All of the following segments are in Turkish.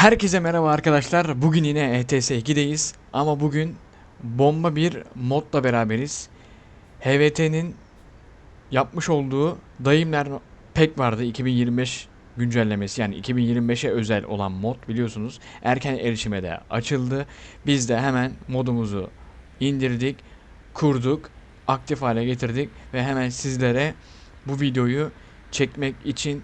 Herkese merhaba arkadaşlar. Bugün yine ETS 2'deyiz. Ama bugün bomba bir modla beraberiz. HVT'nin yapmış olduğu Dayımler pek vardı 2025 güncellemesi yani 2025'e özel olan mod biliyorsunuz. Erken erişime de açıldı. Biz de hemen modumuzu indirdik, kurduk, aktif hale getirdik ve hemen sizlere bu videoyu çekmek için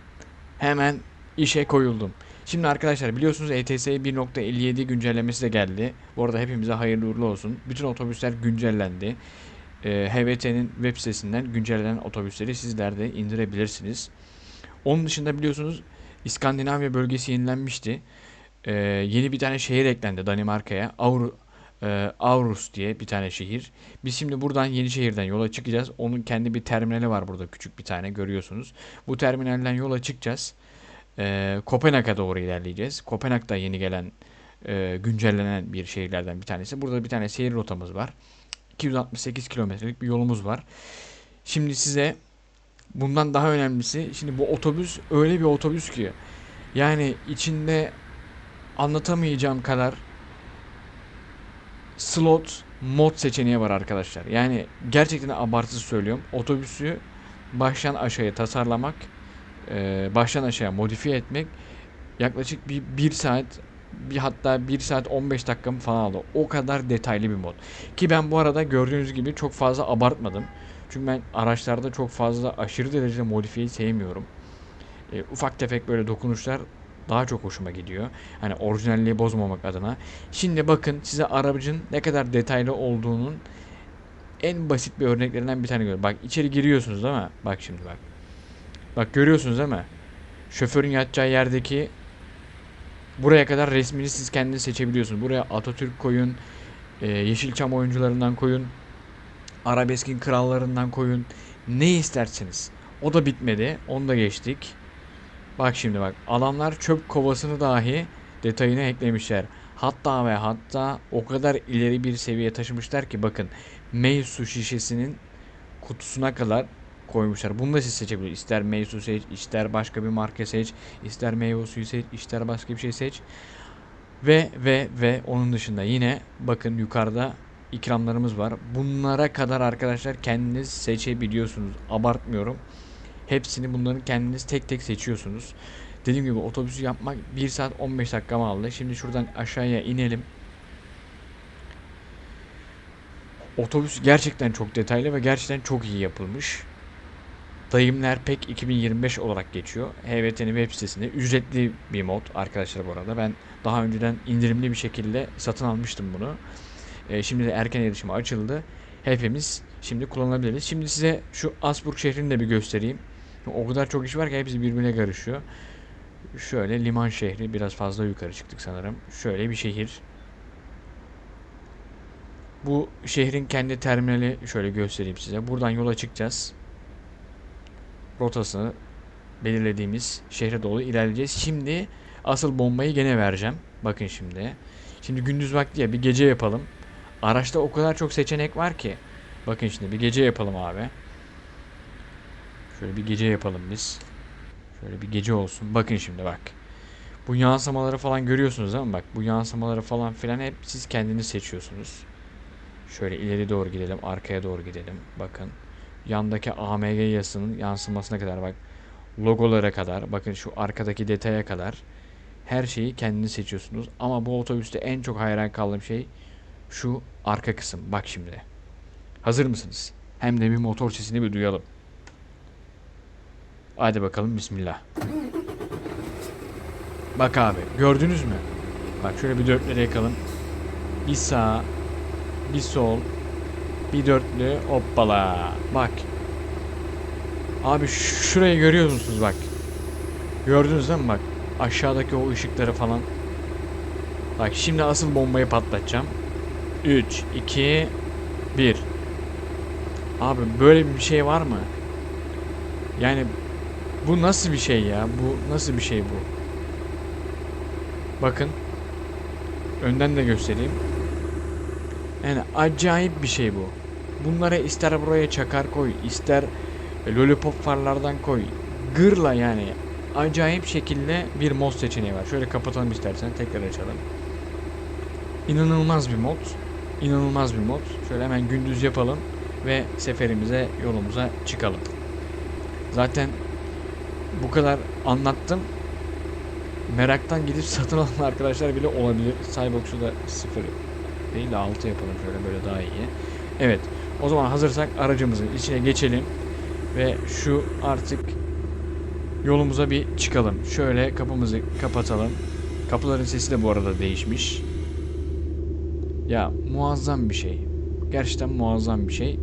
hemen işe koyuldum. Şimdi arkadaşlar biliyorsunuz E ETS 1.57 güncellemesi de geldi. Bu arada hepimize hayırlı uğurlu olsun. Bütün otobüsler güncellendi. Ee, HVT'nin web sitesinden güncellenen otobüsleri sizler de indirebilirsiniz. Onun dışında biliyorsunuz İskandinavya bölgesi yenilenmişti. Ee, yeni bir tane şehir eklendi Danimarka'ya. Aur e, Aarhus diye bir tane şehir. Biz şimdi buradan yeni şehirden yola çıkacağız. Onun kendi bir terminali var burada küçük bir tane görüyorsunuz. Bu terminalden yola çıkacağız. Ee, Kopenhag'a doğru ilerleyeceğiz. Kopenhag da yeni gelen e, güncellenen bir şehirlerden bir tanesi. Burada bir tane seyir rotamız var. 268 kilometrelik bir yolumuz var. Şimdi size bundan daha önemlisi şimdi bu otobüs öyle bir otobüs ki yani içinde anlatamayacağım kadar slot mod seçeneği var arkadaşlar. Yani gerçekten abartısız söylüyorum. Otobüsü baştan aşağıya tasarlamak e, baştan aşağıya modifiye etmek yaklaşık bir 1 saat bir hatta 1 saat 15 dakikamı falan aldı. O kadar detaylı bir mod. Ki ben bu arada gördüğünüz gibi çok fazla abartmadım. Çünkü ben araçlarda çok fazla aşırı derecede modifiyeyi sevmiyorum. E, ufak tefek böyle dokunuşlar daha çok hoşuma gidiyor. Hani orijinalliği bozmamak adına. Şimdi bakın size aracın ne kadar detaylı olduğunun en basit bir örneklerinden bir tane görüyorum. Bak içeri giriyorsunuz değil mi? Bak şimdi bak. Bak görüyorsunuz değil mi? Şoförün yatacağı yerdeki buraya kadar resmini siz kendiniz seçebiliyorsunuz. Buraya Atatürk koyun, e, Yeşilçam oyuncularından koyun, Arabeskin krallarından koyun. Ne isterseniz. O da bitmedi. Onu da geçtik. Bak şimdi bak. Adamlar çöp kovasını dahi detayına eklemişler. Hatta ve hatta o kadar ileri bir seviye taşımışlar ki bakın. Mey su şişesinin kutusuna kadar koymuşlar. Bunu da siz seçebilirsiniz. İster meyve seç, ister başka bir marka seç, ister meyve suyu seç, ister başka bir şey seç. Ve ve ve onun dışında yine bakın yukarıda ikramlarımız var. Bunlara kadar arkadaşlar kendiniz seçebiliyorsunuz. Abartmıyorum. Hepsini bunların kendiniz tek tek seçiyorsunuz. Dediğim gibi otobüsü yapmak 1 saat 15 dakikamı aldı. Şimdi şuradan aşağıya inelim. Otobüs gerçekten çok detaylı ve gerçekten çok iyi yapılmış. Dayımlar Pek 2025 olarak geçiyor. HVT'nin web sitesinde ücretli bir mod arkadaşlar bu arada. Ben daha önceden indirimli bir şekilde satın almıştım bunu. Ee, şimdi de erken erişime açıldı. Hepimiz şimdi kullanabiliriz. Şimdi size şu Asburg şehrini de bir göstereyim. O kadar çok iş var ki hepsi birbirine karışıyor. Şöyle liman şehri biraz fazla yukarı çıktık sanırım. Şöyle bir şehir. Bu şehrin kendi terminali şöyle göstereyim size. Buradan yola çıkacağız rotasını belirlediğimiz şehre doğru ilerleyeceğiz. Şimdi asıl bombayı gene vereceğim. Bakın şimdi. Şimdi gündüz vakti ya bir gece yapalım. Araçta o kadar çok seçenek var ki. Bakın şimdi bir gece yapalım abi. Şöyle bir gece yapalım biz. Şöyle bir gece olsun. Bakın şimdi bak. Bu yansımaları falan görüyorsunuz mi? Bak bu yansımaları falan filan hep siz kendiniz seçiyorsunuz. Şöyle ileri doğru gidelim. Arkaya doğru gidelim. Bakın yandaki AMG yazısının yansımasına kadar bak logolara kadar bakın şu arkadaki detaya kadar her şeyi kendiniz seçiyorsunuz. Ama bu otobüste en çok hayran kaldığım şey şu arka kısım. Bak şimdi. Hazır mısınız? Hem de bir motor sesini bir duyalım. Hadi bakalım bismillah. Bak abi gördünüz mü? Bak şöyle bir dörtleri yakalım. Bir sağ bir sol bir dörtlü hoppala. Bak. Abi şurayı görüyor musunuz bak. Gördünüz değil mi bak. Aşağıdaki o ışıkları falan. Bak şimdi asıl bombayı patlatacağım. 3, 2, 1. Abi böyle bir şey var mı? Yani bu nasıl bir şey ya? Bu nasıl bir şey bu? Bakın. Önden de göstereyim. Yani acayip bir şey bu. Bunlara ister buraya çakar koy, ister lollipop farlardan koy. Gırla yani. acayip şekilde bir mod seçeneği var. Şöyle kapatalım istersen tekrar açalım. İnanılmaz bir mod. İnanılmaz bir mod. Şöyle hemen gündüz yapalım ve seferimize yolumuza çıkalım. Zaten bu kadar anlattım. Meraktan gidip satın alan arkadaşlar bile olabilir. Cybox'u da 0 değil de 6 yapalım şöyle böyle daha iyi. Evet. O zaman hazırsak aracımızın içine geçelim ve şu artık yolumuza bir çıkalım. Şöyle kapımızı kapatalım. Kapıların sesi de bu arada değişmiş. Ya muazzam bir şey. Gerçekten muazzam bir şey.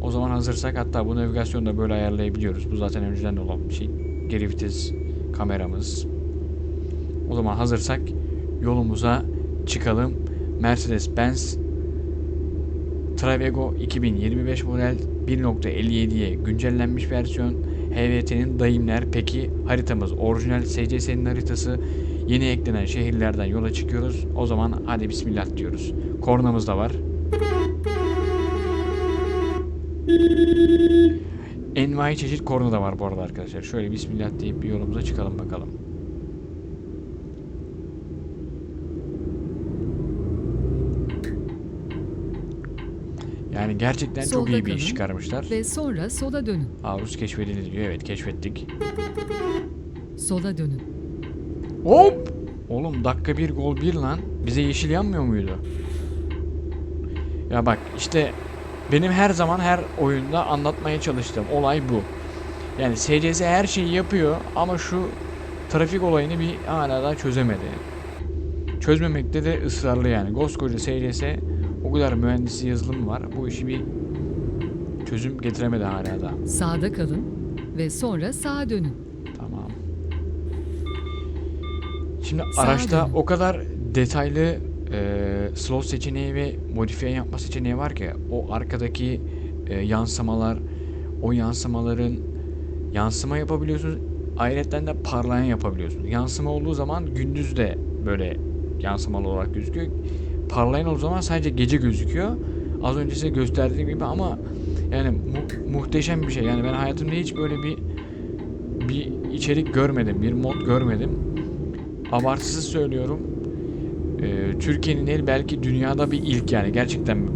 O zaman hazırsak hatta bu navigasyonu da böyle ayarlayabiliyoruz. Bu zaten önceden de olan bir şey. Geri vites kameramız. O zaman hazırsak yolumuza çıkalım. Mercedes-Benz Travego 2025 model 1.57'ye güncellenmiş versiyon HVT'nin dayımler peki haritamız orijinal SCS'nin haritası yeni eklenen şehirlerden yola çıkıyoruz. O zaman hadi bismillah diyoruz. Kornamız da var. Envai çeşit korna da var bu arada arkadaşlar. Şöyle bismillah deyip bir yolumuza çıkalım bakalım. Yani gerçekten çok Solda iyi bir iş çıkarmışlar. Ve sonra sola dönün. Aruz keşfedildi diyor. Evet keşfettik. Sola dönün. Hop! Oğlum dakika bir gol bir lan. Bize yeşil yanmıyor muydu? Ya bak işte benim her zaman her oyunda anlatmaya çalıştığım olay bu. Yani SCS her şeyi yapıyor ama şu trafik olayını bir hala daha çözemedi. Çözmemekte de ısrarlı yani. Koskoca SCS o kadar mühendisi yazılım var. Bu işi bir çözüm getiremedi hala da. Sağda kalın ve sonra sağa dönün. Tamam. Şimdi Sağa araçta dönün. o kadar detaylı e, slot seçeneği ve modifiye yapma seçeneği var ki o arkadaki e, yansımalar o yansımaların yansıma yapabiliyorsunuz. Ayrıca de parlayan yapabiliyorsunuz. Yansıma olduğu zaman gündüz de böyle yansımalı olarak gözüküyor. Parlayan olduğu zaman sadece gece gözüküyor. Az önce size gösterdiğim gibi ama yani mu- muhteşem bir şey. Yani ben hayatımda hiç böyle bir bir içerik görmedim, bir mod görmedim. Abartısız söylüyorum. Ee, Türkiye'nin değil belki dünyada bir ilk yani gerçekten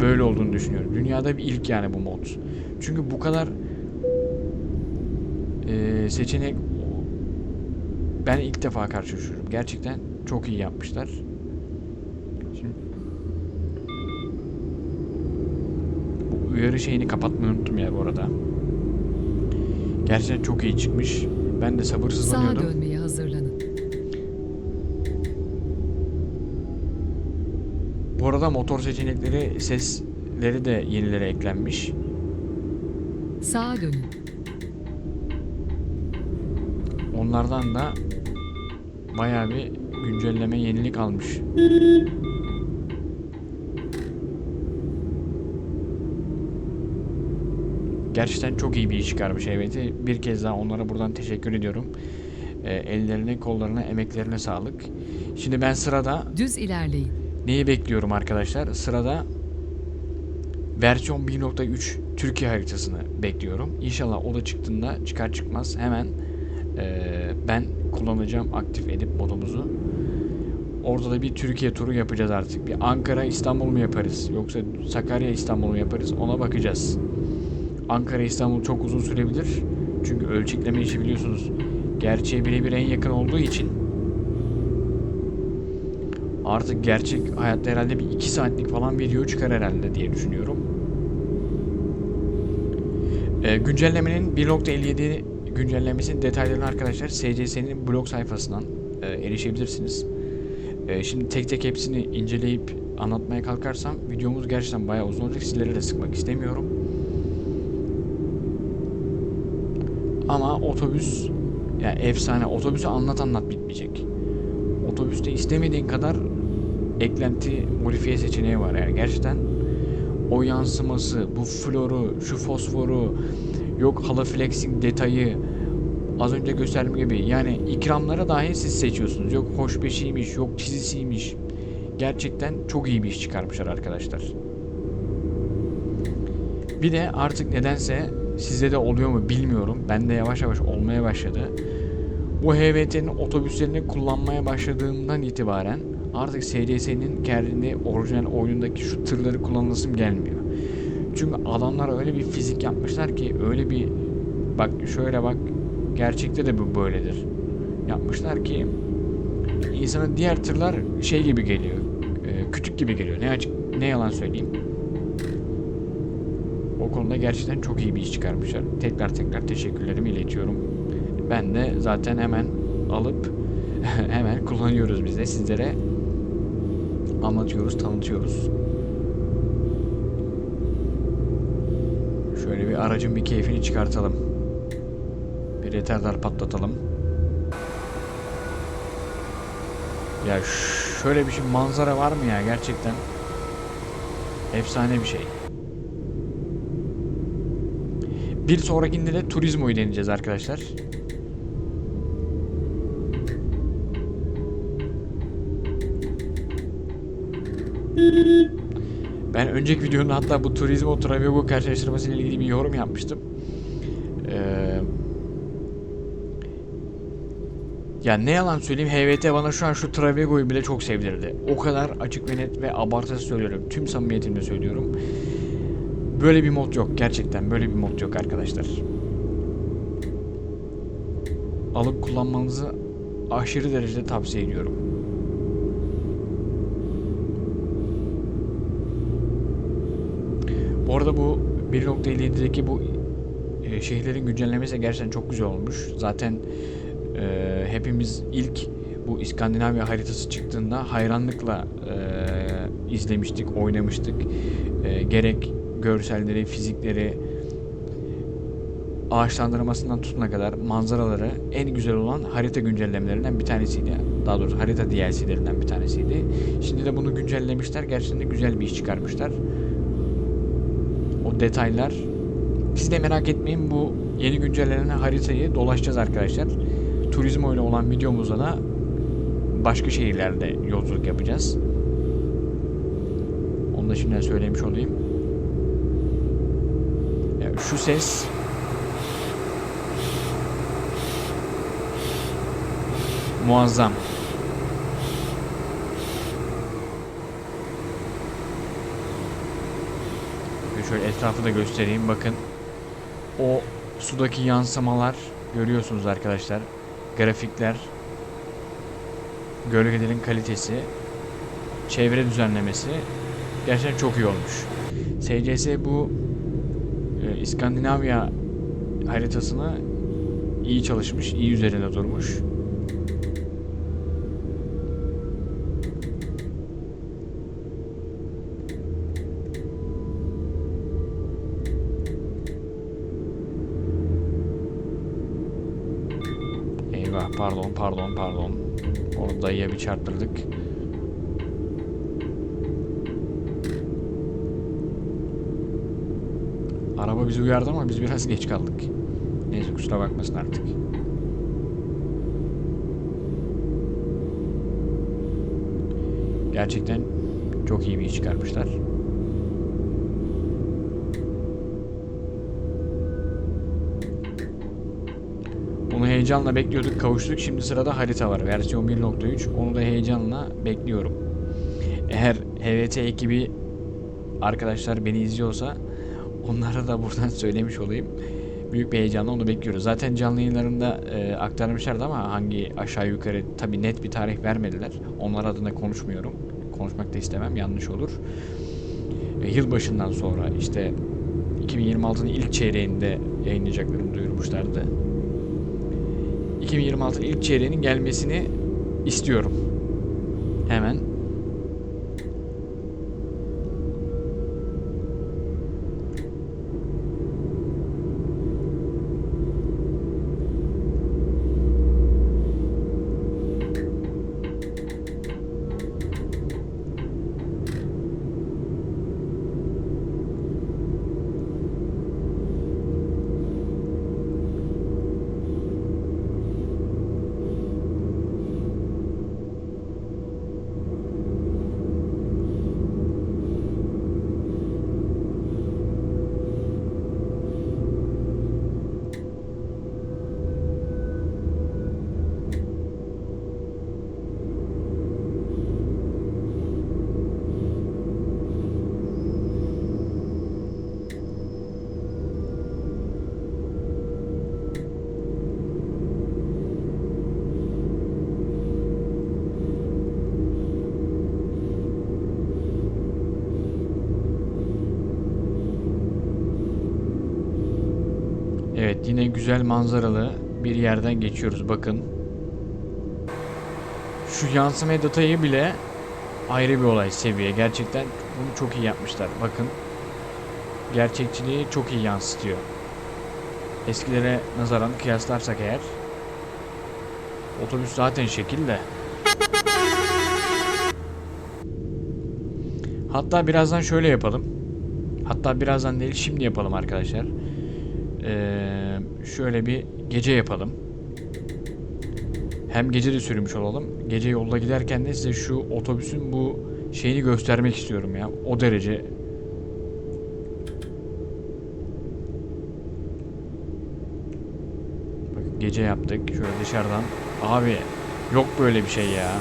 böyle olduğunu düşünüyorum. Dünyada bir ilk yani bu mod. Çünkü bu kadar e, seçenek ben ilk defa karşılaşıyorum. Gerçekten çok iyi yapmışlar. Şimdi bu uyarı şeyini kapatmayı unuttum ya bu arada. Gerçekten çok iyi çıkmış. Ben de Sağa sabırsızlanıyordum. dönmeye hazırlanın. Bu arada motor seçenekleri sesleri de yenilere eklenmiş. Sağa dönün. Onlardan da bayağı bir güncelleme yenilik almış. Gerçekten çok iyi bir iş çıkarmış evet. Bir kez daha onlara buradan teşekkür ediyorum. Ee, ellerine, kollarına, emeklerine sağlık. Şimdi ben sırada Düz ilerleyin. Neyi bekliyorum arkadaşlar? Sırada versiyon 1.3 Türkiye haritasını bekliyorum. İnşallah o da çıktığında çıkar çıkmaz hemen eee, ben kullanacağım aktif edip modumuzu. Orada da bir Türkiye turu yapacağız artık. Bir Ankara İstanbul mu yaparız yoksa Sakarya İstanbul mu yaparız ona bakacağız. Ankara İstanbul çok uzun sürebilir. Çünkü ölçekleme işi biliyorsunuz gerçeğe birebir en yakın olduğu için Artık gerçek hayatta herhalde bir 2 saatlik falan video çıkar herhalde diye düşünüyorum. Ee, güncellemenin 1.57 güncellemesinin detaylarını arkadaşlar SCS'nin blog sayfasından e, erişebilirsiniz. E, şimdi tek tek hepsini inceleyip anlatmaya kalkarsam videomuz gerçekten bayağı uzun olacak. Sizleri de sıkmak istemiyorum. Ama otobüs yani efsane. Otobüsü anlat anlat bitmeyecek. Otobüste istemediğin kadar eklenti modifiye seçeneği var yani gerçekten o yansıması, bu floru, şu fosforu, yok haloflexing detayı az önce gösterdiğim gibi yani ikramlara dahi siz seçiyorsunuz. Yok hoşbeşiymiş, yok çizisiymiş. Gerçekten çok iyi bir iş çıkarmışlar arkadaşlar. Bir de artık nedense sizde de oluyor mu bilmiyorum. Bende yavaş yavaş olmaya başladı. bu HVT'nin otobüslerini kullanmaya başladığımdan itibaren artık SDS'nin kendi orijinal oyunundaki şu tırları kullanılısım gelmiyor. Çünkü adamlar öyle bir fizik yapmışlar ki öyle bir bak şöyle bak gerçekte de bu böyledir. Yapmışlar ki insana diğer tırlar şey gibi geliyor. e, küçük gibi geliyor. Ne açık ne yalan söyleyeyim. Konuda gerçekten çok iyi bir iş çıkarmışlar. Tekrar tekrar teşekkürlerimi iletiyorum. Ben de zaten hemen alıp hemen kullanıyoruz biz de sizlere anlatıyoruz, tanıtıyoruz. Şöyle bir aracın bir keyfini çıkartalım. Bir retardar patlatalım. Ya şöyle bir şey manzara var mı ya gerçekten? Efsane bir şey. Bir sonrakinde de Turizmo'yu deneyeceğiz arkadaşlar. Ben önceki videonun hatta bu Turizmo Travigo karşılaştırması ile ilgili bir yorum yapmıştım. Ee, ya ne yalan söyleyeyim HVT bana şu an şu Travigo'yu bile çok sevdirdi. O kadar açık ve net ve abartısız söylüyorum. Tüm samimiyetimle söylüyorum. Böyle bir mod yok gerçekten böyle bir mod yok arkadaşlar. Alıp kullanmanızı aşırı derecede tavsiye ediyorum. Bu arada bu 1.57'deki bu e, şehirlerin güncellemesi gerçekten çok güzel olmuş. Zaten e, hepimiz ilk bu İskandinavya haritası çıktığında hayranlıkla e, izlemiştik, oynamıştık. E, gerek görselleri, fizikleri, ağaçlandırmasından tutuna kadar manzaraları en güzel olan harita güncellemelerinden bir tanesiydi. Daha doğrusu harita DLC'lerinden bir tanesiydi. Şimdi de bunu güncellemişler. Gerçekten de güzel bir iş çıkarmışlar. O detaylar. Siz de merak etmeyin bu yeni güncellenen haritayı dolaşacağız arkadaşlar. Turizmo ile olan videomuzda da başka şehirlerde yolculuk yapacağız. Onu da şimdiden söylemiş olayım. Şu ses muazzam. Şöyle etrafı da göstereyim bakın. O sudaki yansımalar görüyorsunuz arkadaşlar. Grafikler, gölgelerin kalitesi, çevre düzenlemesi gerçekten çok iyi olmuş. SCS bu İskandinavya haritasını iyi çalışmış, iyi üzerinde durmuş. Eyvah pardon pardon pardon. Onu dayıya bir çarptırdık. Araba bizi uyardı ama biz biraz geç kaldık. Neyse kusura bakmasın artık. Gerçekten çok iyi bir iş çıkarmışlar. Onu heyecanla bekliyorduk, kavuştuk. Şimdi sırada harita var. Versiyon 1.3. Onu da heyecanla bekliyorum. Eğer HVT ekibi arkadaşlar beni izliyorsa onlara da buradan söylemiş olayım. Büyük bir heyecanla onu bekliyoruz. Zaten canlı yayınlarında e, aktarmışlardı ama hangi aşağı yukarı tabi net bir tarih vermediler. Onlar adına konuşmuyorum. Konuşmak da istemem yanlış olur. E, yılbaşından sonra işte 2026'nın ilk çeyreğinde yayınlayacaklarını duyurmuşlardı. 2026'nın ilk çeyreğinin gelmesini istiyorum. Hemen. Evet yine güzel manzaralı bir yerden geçiyoruz bakın. Şu yansıma detayı bile ayrı bir olay seviye. Gerçekten bunu çok iyi yapmışlar. Bakın. Gerçekçiliği çok iyi yansıtıyor. Eskilere nazaran kıyaslarsak eğer otobüs zaten şekil de. Hatta birazdan şöyle yapalım. Hatta birazdan değil şimdi yapalım arkadaşlar. Ee, şöyle bir gece yapalım. Hem gece de sürmüş olalım. Gece yolda giderken de size şu otobüsün bu şeyini göstermek istiyorum ya. O derece. Gece yaptık. Şöyle dışarıdan. Abi yok böyle bir şey ya.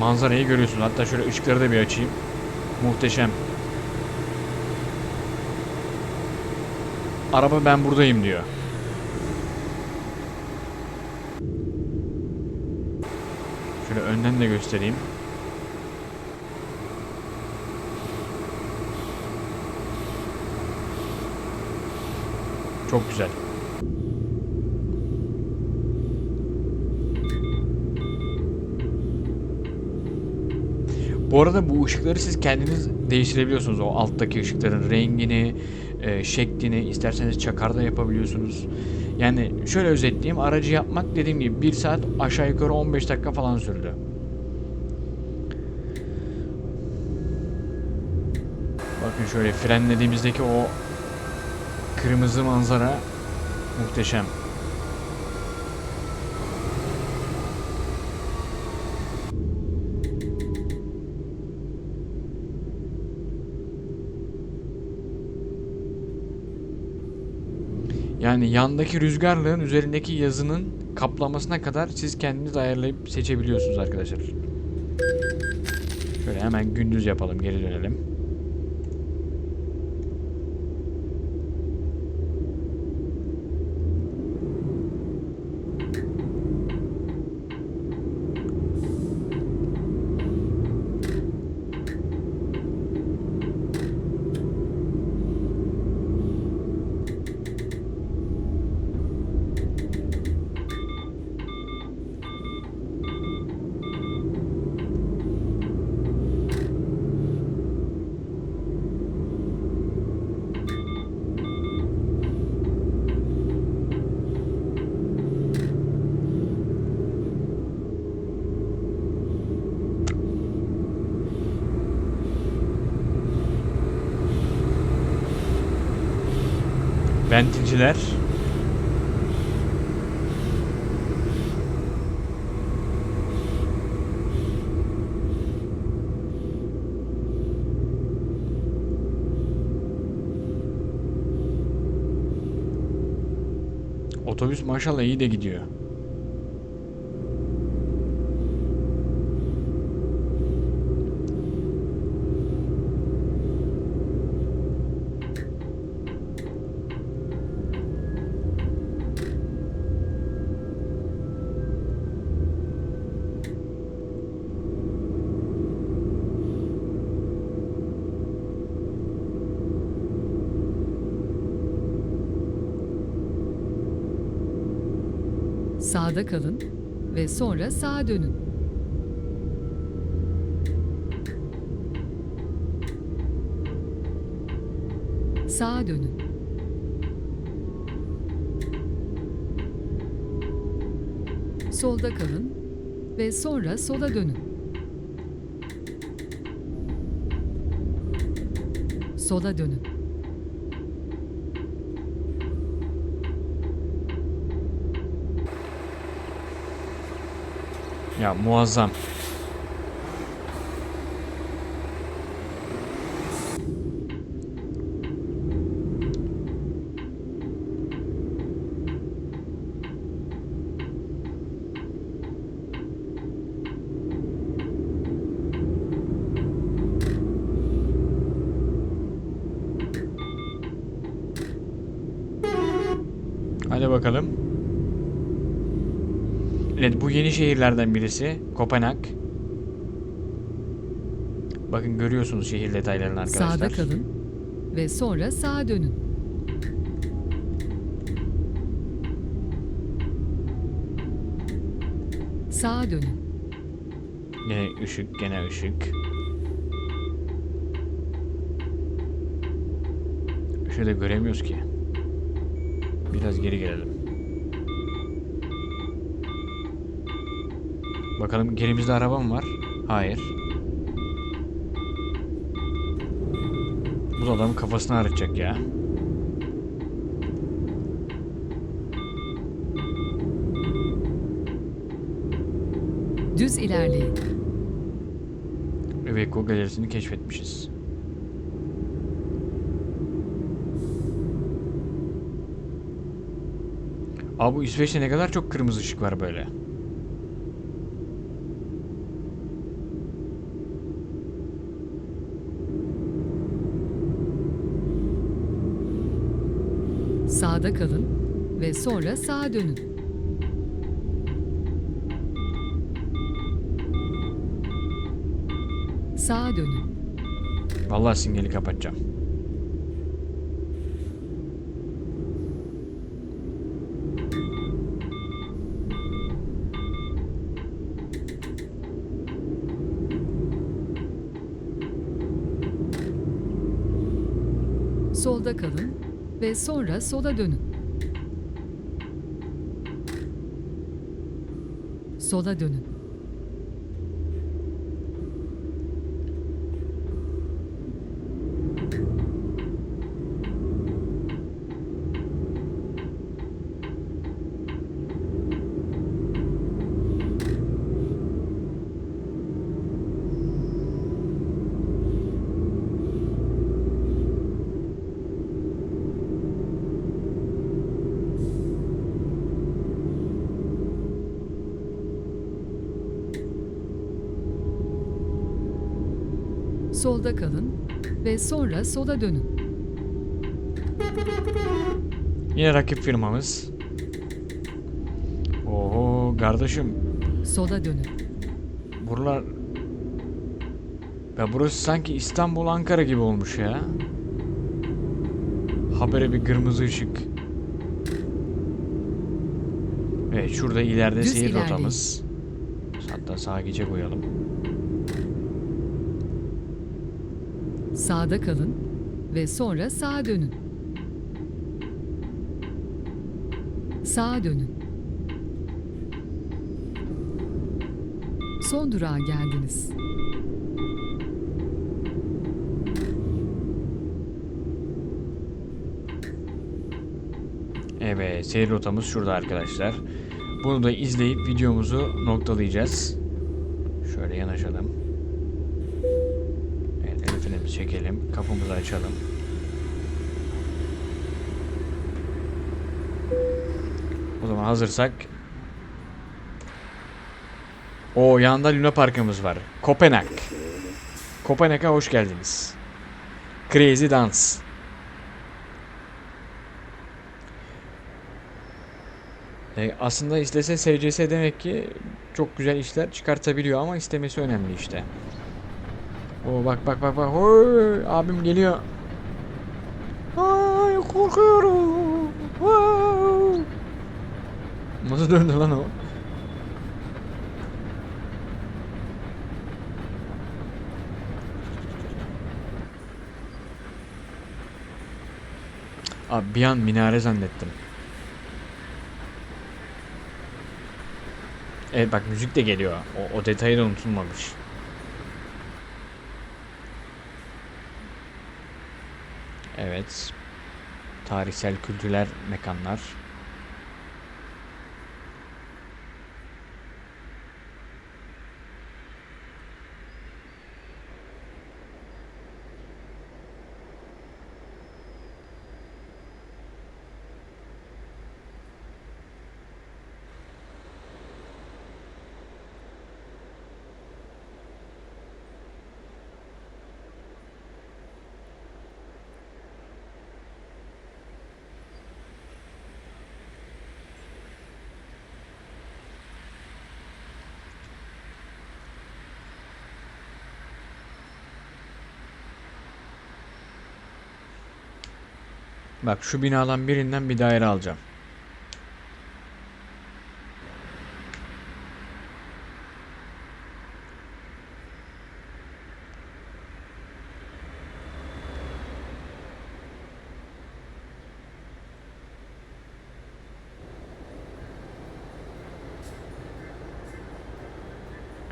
Manzarayı görüyorsun. Hatta şöyle ışıkları da bir açayım. Muhteşem. Araba ben buradayım diyor. Şöyle önden de göstereyim. Çok güzel. Bu arada bu ışıkları siz kendiniz değiştirebiliyorsunuz. O alttaki ışıkların rengini, e, şeklini isterseniz çakarda yapabiliyorsunuz. Yani şöyle özetleyeyim. Aracı yapmak dediğim gibi 1 saat aşağı yukarı 15 dakika falan sürdü. Bakın şöyle frenlediğimizdeki o kırmızı manzara muhteşem. Yani yandaki rüzgarlığın üzerindeki yazının kaplamasına kadar siz kendiniz ayarlayıp seçebiliyorsunuz arkadaşlar. Şöyle hemen gündüz yapalım, geri dönelim. Ventinciler. Otobüs maşallah iyi de gidiyor. Sağda kalın ve sonra sağa dönün. Sağa dönün. Solda kalın ve sonra sola dönün. Sola dönün. Ya muazzam. şehirlerden birisi Kopenhag. Bakın görüyorsunuz şehir detaylarını arkadaşlar. Sağda kalın ve sonra sağa dönün. Sağa dönün. Gene ışık, gene ışık. Şöyle göremiyoruz ki. Biraz geri gelelim. Bakalım gerimizde araba mı var? Hayır. Bu da adamın kafasını ağrıtacak ya. Düz ilerleyin. Iveco galerisini keşfetmişiz. Abi bu İsveç'te ne kadar çok kırmızı ışık var böyle. Sağda kalın ve sonra sağa dönün. Sağa dönün. Vallahi sinyali kapatacağım. Solda kalın ve sonra sola dönün. Sola dönün. Solda kalın ve sonra sola dönün. Yine rakip firmamız. Oho kardeşim. Sola dönün. Buralar... Ya burası sanki İstanbul Ankara gibi olmuş ya. Habere bir kırmızı ışık. Evet şurada ileride Düz seyir ilerleyin. rotamız. Hatta sağa gece koyalım. Sağda kalın ve sonra sağa dönün. Sağa dönün. Son durağa geldiniz. Evet seyir rotamız şurada arkadaşlar. Bunu da izleyip videomuzu noktalayacağız. Şöyle yanaşalım. Frenimizi çekelim. Kapımızı açalım. O zaman hazırsak o yanında Luna Park'ımız var. Kopenhag. Kopenhag'a hoş geldiniz. Crazy Dance. E, aslında istese SCS demek ki çok güzel işler çıkartabiliyor ama istemesi önemli işte. O bak bak bak bak. Hoy, abim geliyor. Ay korkuyorum. Wow. Nasıl döndü lan o? Abi bir an minare zannettim. Evet bak müzik de geliyor. O, o detayı da unutulmamış. Evet. Tarihsel kültürel mekanlar. Bak şu binadan birinden bir daire alacağım.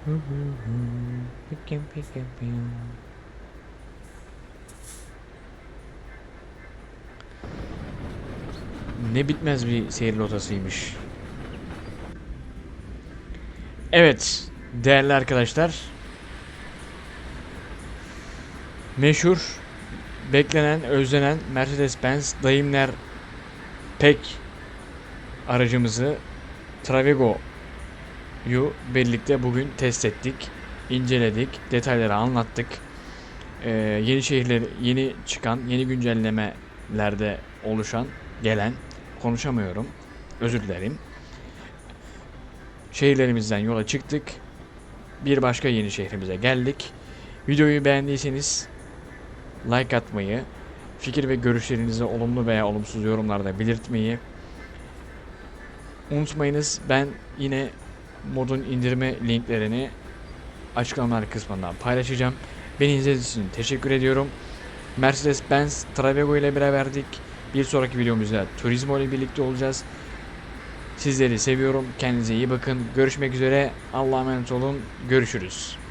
Pikim pikim pikim. Ne bitmez bir seyir rotasıymış. Evet, değerli arkadaşlar. Meşhur, beklenen, özlenen Mercedes-Benz Daimler Pek aracımızı Travego'yu birlikte bugün test ettik, inceledik, detayları anlattık. Ee, yeni şehirler, yeni çıkan, yeni güncellemelerde oluşan, gelen, konuşamıyorum, özür dilerim. Şehirlerimizden yola çıktık. Bir başka yeni şehrimize geldik. Videoyu beğendiyseniz like atmayı, fikir ve görüşlerinizi olumlu veya olumsuz yorumlarda belirtmeyi unutmayınız. Ben yine modun indirme linklerini açıklamalar kısmından paylaşacağım. Beni izlediğiniz için teşekkür ediyorum. Mercedes-Benz Travego ile beraberdik. Bir sonraki videomuzda Turismo ile birlikte olacağız. Sizleri seviyorum. Kendinize iyi bakın. Görüşmek üzere. Allah'a emanet olun. Görüşürüz.